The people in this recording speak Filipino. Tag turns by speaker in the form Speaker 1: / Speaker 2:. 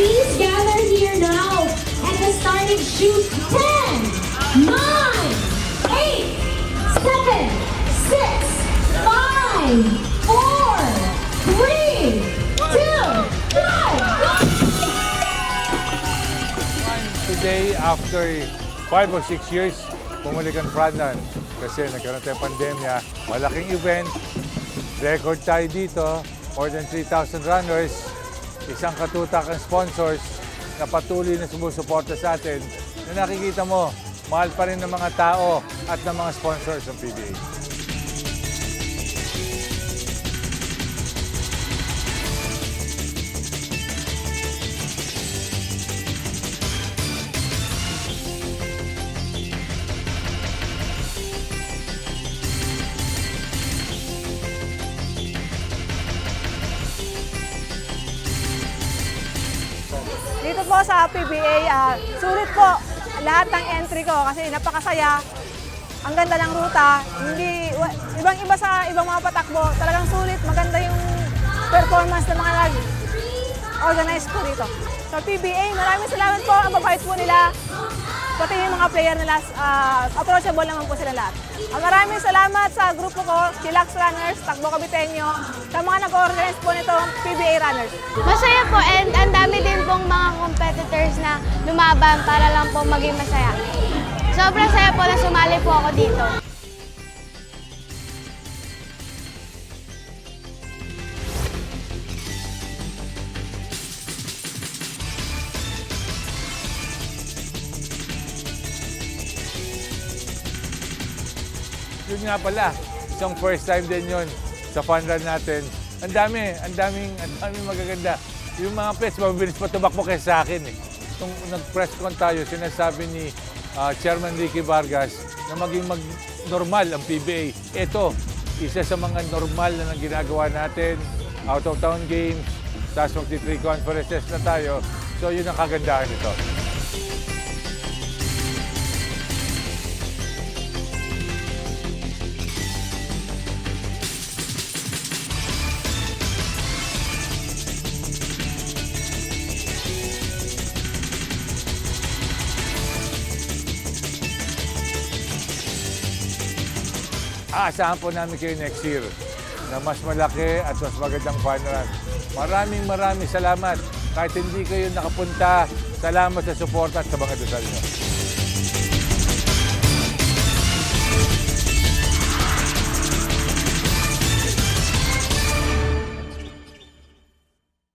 Speaker 1: please gather here now at the starting chute. 10, 9, 8, 7, 6, 5, 4, 3, 2, go!
Speaker 2: Today, after 5 or 6 years, bumalik ang Frontline kasi nagkaroon tayo pandemya. Malaking event, record tayo dito, more than 3,000 runners, isang katutak ang sponsors na patuloy na sumusuporta sa atin na nakikita mo, mahal pa rin ng mga tao at ng mga sponsors ng PBA.
Speaker 3: Po sa PBA, ah, sulit po lahat ng entry ko kasi napakasaya. Ang ganda ng ruta. Hindi, ibang-iba sa ibang mga patakbo. Talagang sulit, maganda yung performance ng mga nag-organize po dito. Sa PBA, maraming salamat po. Ang babait po nila. Pati yung mga player nila, ah, approachable naman po sila lahat. Ah, maraming salamat sa grupo ko, Chillax Runners, Takbo Caviteño, sa mga nag-organize po nitong PBA Runners.
Speaker 4: Masaya po and ang dami din pong mga competitors na lumaban para lang po maging masaya. Sobrang saya po na sumali po ako dito.
Speaker 2: Yun nga pala, isang first time din yun sa fun run natin. Ang dami, ang daming, ang daming magaganda. Yung mga pets, mabilis pa tumakbo kaysa sa akin eh. Nung nag-press con tayo, sinasabi ni ah, Chairman Ricky Vargas na maging mag-normal ang PBA. Ito, isa sa mga normal na ginagawa natin, out-of-town games, tapos magti-three conferences na tayo. So yun ang kagandahan nito. Aasahan po namin kayo next year na mas malaki at mas magandang run. Maraming maraming salamat. Kahit hindi kayo nakapunta, salamat sa suporta at sa mga dasal nyo.